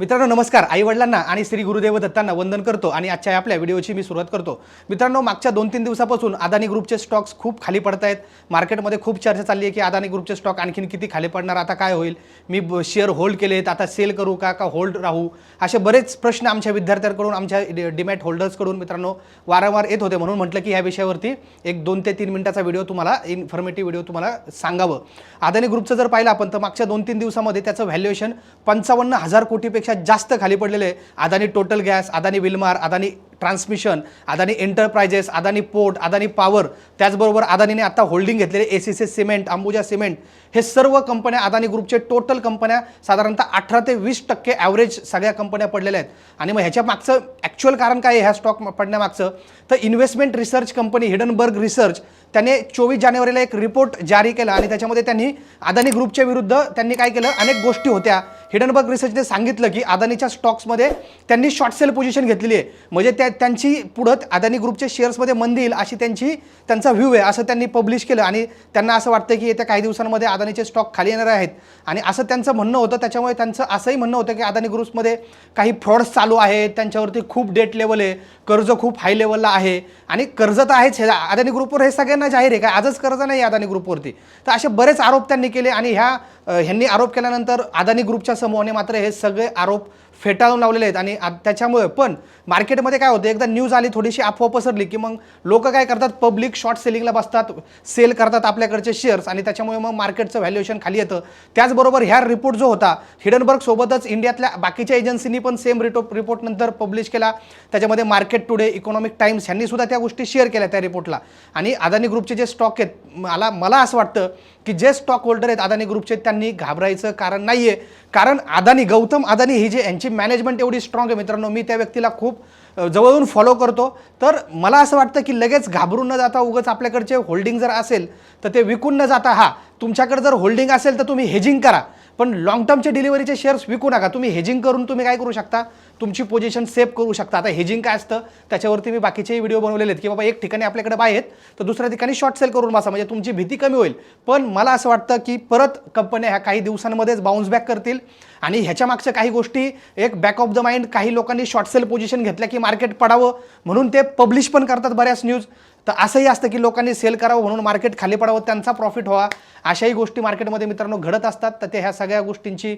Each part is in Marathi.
मित्रांनो नमस्कार. आई वडिलांना आणि श्री गुरुदेव दत्तांना वंदन करतो आणि आजच्या आपल्या व्हिडिओची मी सुरुवात करतो. मित्रांनो मागच्या दोन तीन दिवसापासून अदानी ग्रुपचे स्टॉक्स खूप खाली पडत आहेत. मार्केटमध्ये खूप चर्चा चालली आहे की अदानी ग्रुपचे स्टॉक आणखीन किती खाली पडणार आता काय होईल? मी शेअर होल्ड केलेत आता सेल करू का का होल्ड राहू? असे बरेच प्रश्न आमच्या विद्यार्थ्यांकडून आमच्या डिमॅट होल्डर्सकडून मित्रांनो वारंवार येत होते. म्हणून म्हटलं की ह्या विषयावरती एक दोन ते तीन मिनिटाचा व्हिडिओ तुम्हाला इन्फॉर्मेटिव्ह व्हिडिओ तुम्हाला सांगावं. अदानी ग्रुपचं जर पाहिलं आपण तर मागच्या दोन तीन दिवसामध्ये त्याचं व्हॅल्युएशन पंचावन्न हजार कोटीपेक्षा जास्त खाली पडलेले आहे. Adani total gas Adani Wilmar Adani transmission Adani enterprises Adani port Adani power त्याचबरोबर अदानीने आता होल्डिंग घेतलेले A C C cement Ambuja cement हे सर्व कंपन्या अदानी ग्रुपचे टोटल कंपन्या साधारणतः अठरा ते वीस टक्के ॲव्हरेज सगळ्या कंपन्या पडलेल्या आहेत. आणि मग ह्याच्या मागचं ॲक्च्युअल कारण काय आहे? ह्या स्टॉक पडण्यामागचं. तर investment research company Hindenburg research त्याने चोवीस जानेवारीला एक रिपोर्ट जारी केला आणि त्याच्यामध्ये त्यांनी अदानी ग्रुपच्या विरुद्ध त्यांनी काय केलं? अनेक गोष्टी होत्या. हिडनबर्ग रिसर्चने सांगितलं की अदानीच्या स्टॉक्समध्ये त्यांनी शॉर्ट सेल पोझिशन घेतलेली आहे. म्हणजे त्या त्यांची पुढं अदानी ग्रुपच्या शेअर्समध्ये मंदी येईल अशी त्यांची त्यांचा व्ह्यू आहे असं त्यांनी पब्लिश केलं. आणि त्यांना असं वाटतं की येत्या काही दिवसांमध्ये अदानीचे स्टॉक खाली येणार आहेत. आणि असं त्यांचं म्हणणं होतं. त्याच्यामुळे त्यांचं असंही म्हणणं होतं की अदानी ग्रुप्समध्ये काही फ्रॉड्स चालू आहेत. त्यांच्यावरती खूप डेट लेवल आहे. कर्ज खूप हाय लेवलला आहे. आणि कर्ज तर आहेच. हे अदानी ग्रुपवर हे सगळ्यांना जाहीर आहे. काय आजच कर्ज नाही अदानी ग्रुपवरती. तर असे बरेच आरोप त्यांनी केले. आणि ह्या ह्यांनी आरोप केल्यानंतर अदानी ग्रुपच्या समूहाने मात्र हे सगळे आरोप फेटाळून लावलेले आहेत. आणि त्याच्यामुळे पण मार्केटमध्ये काय होतं एकदा न्यूज आली थोडीशी अफवा पसरली की मग लोक काय करतात पब्लिक शॉर्ट सेलिंगला बसतात सेल करतात आपल्याकडचे शेअर्स आणि त्याच्यामुळे मग मार्केटचं व्हॅल्युएशन खाली येतं. त्याचबरोबर ह्या रिपोर्ट जो होता हिडनबर्ग सोबतच इंडियातल्या बाकीच्या एजन्सींनी पण सेम रिटो रिपोर्ट नंतर पब्लिश केला. त्याच्यामध्ये मार्केट टुडे इकॉनॉमिक टाइम्स यांनी सुद्धा त्या गोष्टी शेअर केल्या त्या रिपोर्टला आणि अदानी ग्रुपचे जे स्टॉक आहेत मला मला असं वाटतं की जे स्टॉक होल्डर आहेत अदानी ग्रुपचे त्यांनी घाबरायचं कारण नाही आहे कारण अदानी गौतम अदानी ही जे यांची मॅनेजमेंट एवढी स्ट्रॉंग आहे मित्रांनो. मी त्या व्यक्तीला खूप जवळून फॉलो करतो. तर मला असं वाटतं की लगेच घाबरून न जाता उगाच आपल्याकडचे होल्डिंग जर असेल तर ते विकून न जाता हा तुमच्याकडे जर होल्डिंग असेल तर तुम्ही हेजिंग करा. पण लॉंग टर्मचे डिलिव्हरीचे शेअर्स विकू नका. तुम्ही हेजिंग करून तुम्ही काय करू शकता? तुमची पोझिशन सेव्ह करू शकता. आता हेजिंग काय असतं? त्याच्यावरती मी बाकीचेही व्हिडिओ बनवलेले आहेत की बाबा एक ठिकाणी आपल्याकडे बाय आहेत तर दुसऱ्या ठिकाणी शॉर्ट सेल करून बसा. म्हणजे तुमची भीती कमी होईल. पण मला असं वाटतं की परत कंपन्या ह्या काही दिवसांमध्येच बाउन्स बॅक करतील. आणि ह्याच्या मागच्या काही गोष्टी एक बॅक ऑफ द माइंड काही लोकांनी शॉर्ट सेल पोझिशन घेतल्या की मार्केट पडावं म्हणून ते पब्लिश पण करतात बऱ्याच न्यूज तर असंही असतं की लोकांनी सेल करावं म्हणून मार्केट खाली पडावं त्यांचा प्रॉफिट व्हावा. अशाही गोष्टी मार्केटमध्ये मित्रांनो घडत असतात. तर ते ह्या सगळ्या गोष्टींची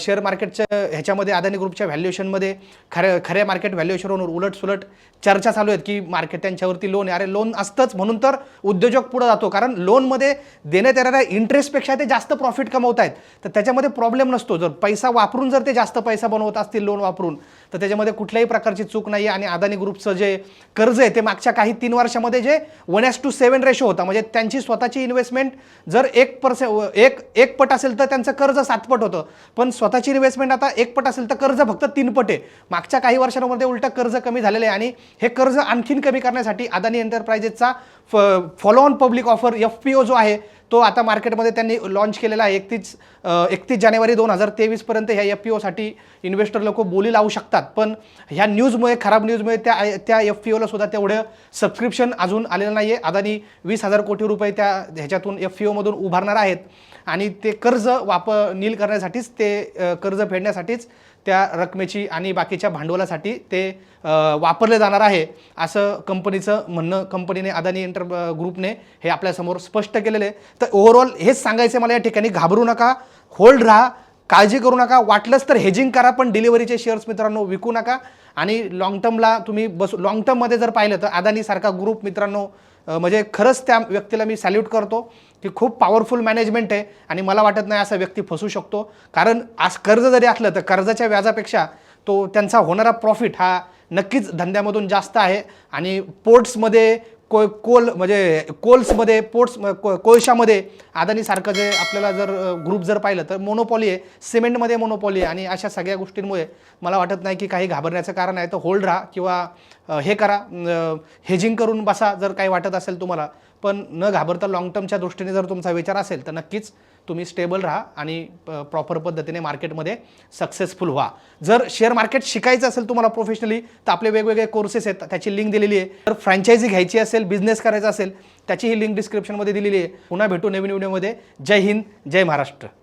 शेअर मार्केटच्या ह्याच्यामध्ये अदानी ग्रुपच्या व्हॅल्युएशनमध्ये खऱ्या खऱ्या मार्केट व्हॅल्युएशनवर उलट सुलट चर्चा चालू आहेत की मार्केट त्यांच्यावरती लोन अरे लोन असतंच. म्हणून तर उद्योजक पुढे जातो. कारण लोनमध्ये देण्यात येणाऱ्या इंटरेस्टपेक्षा ते जास्त प्रॉफिट कमवत आहेत. तर त्याच्यामध्ये प्रॉब्लेम नसतो. जर पैसा वापरून जर ते जास्त पैसा बनवत असतील लोन वापरून तर त्याच्यामध्ये कुठल्याही प्रकारची चूक नाही आहे आणि अदानी ग्रुपचं जे कर्ज आहे ते मागच्या काही तीन वर्षामध्ये जे one is to seven ratio होता. म्हणजे त्यांची स्वतःची इन्व्हेस्टमेंट जर एक पर्से एक एक पट असेल तर त्यांचं कर्ज सात पट होतं. पण स्वतःची इन्व्हेस्टमेंट आता एक पट असेल तर कर्ज फक्त तीन पट आहे. मागच्या काही वर्षांमध्ये उलटं कर्ज कमी झालेलं आहे आणि हे कर्ज आणखीन कमी करण्यासाठी Adani एंटरप्राइजेसचा follow on public offer F P O जो आहे तो आता मार्केटमध्ये त्यांनी लॉन्च केलेला आहे. एकतीस एकतीस जानेवारी दोन हजार तेवीसपर्यंत ह्या एफ पी ओसाठी इन्व्हेस्टर लोक बोली लावू शकतात. पण ह्या न्यूजमुळे खराब न्यूजमुळे त्या त्या एफ पी ओला सुद्धा तेवढं सबस्क्रिप्शन अजून आलेलं नाही आहे अदानी वीस हजार कोटी रुपये त्या ह्याच्यातून एफ पी ओमधून उभारणार आहेत. आणि ते कर्ज वाप नील करण्यासाठीच ते कर्ज फेडण्यासाठीच त्या रकमेची आणि बाकीच्या भांडवलासाठी ते वापरले जाणार आहे असं कंपनीचं म्हणणं कंपनीने अदानी एंटर ग्रुपने हे आपल्यासमोर स्पष्ट केलेलं आहे. तर ओव्हरऑल हेच सांगायचं मला या ठिकाणी घाबरू नका होल्ड राहा. काळजी करू नका. वाटलंच तर हेजिंग करा पण डिलिव्हरीचे शेअर्स मित्रांनो विकू नका. आणि लॉंग टर्मला तुम्ही बस लॉंग टर्ममध्ये जर पाहिलं तर अदानीसारखा ग्रुप मित्रांनो म्हणजे खरंच त्या व्यक्तीला मी सॅल्यूट करतो की खूप पॉवरफुल मॅनेजमेंट आहे. आणि मला वाटत नाही असा व्यक्ती फसू शकतो. कारण आज कर्ज जरी असलं तर कर्जाच्या व्याजापेक्षा तो त्यांचा होणारा प्रॉफिट हा नक्कीच धंद्यामधून जास्त आहे. आणि पोर्ट्समध्ये को कोल म्हणजे कोल्समध्ये पोर्ट्स को कोळशामध्ये अदानीसारखं जे आपल्याला जर ग्रुप जर पाहिलं तर मोनोपॉली आहे सिमेंटमध्ये मोनोपॉली आहे आणि अशा सगळ्या गोष्टींमुळे मला वाटत नाही की काही घाबरण्याचं कारण आहे. तर होल्ड राहा किंवा हे करा हेजिंग करून बसा जर काही वाटत असेल तुम्हाला. पण न घाबरता लॉंग टर्मच्या दृष्टीने जर तुमचा विचार असेल तर नक्कीच तुम्ही स्टेबल राहा आणि प्रॉपर पद्धतीने मार्केटमध्ये सक्सेसफुल व्हा. जर शेअर मार्केट शिकायचं असेल तुम्हाला प्रोफेशनली तर आपले वेगवेगळे कोर्सेस आहेत त्याची लिंक दिलेली आहे. तर फ्रँचायझी घ्यायची असेल बिझनेस करायचा असेल त्याची ही लिंक डिस्क्रिप्शनमध्ये दिलेली आहे. पुन्हा भेटू नवीन व्हिडिओमध्ये जय हिंद जय महाराष्ट्र.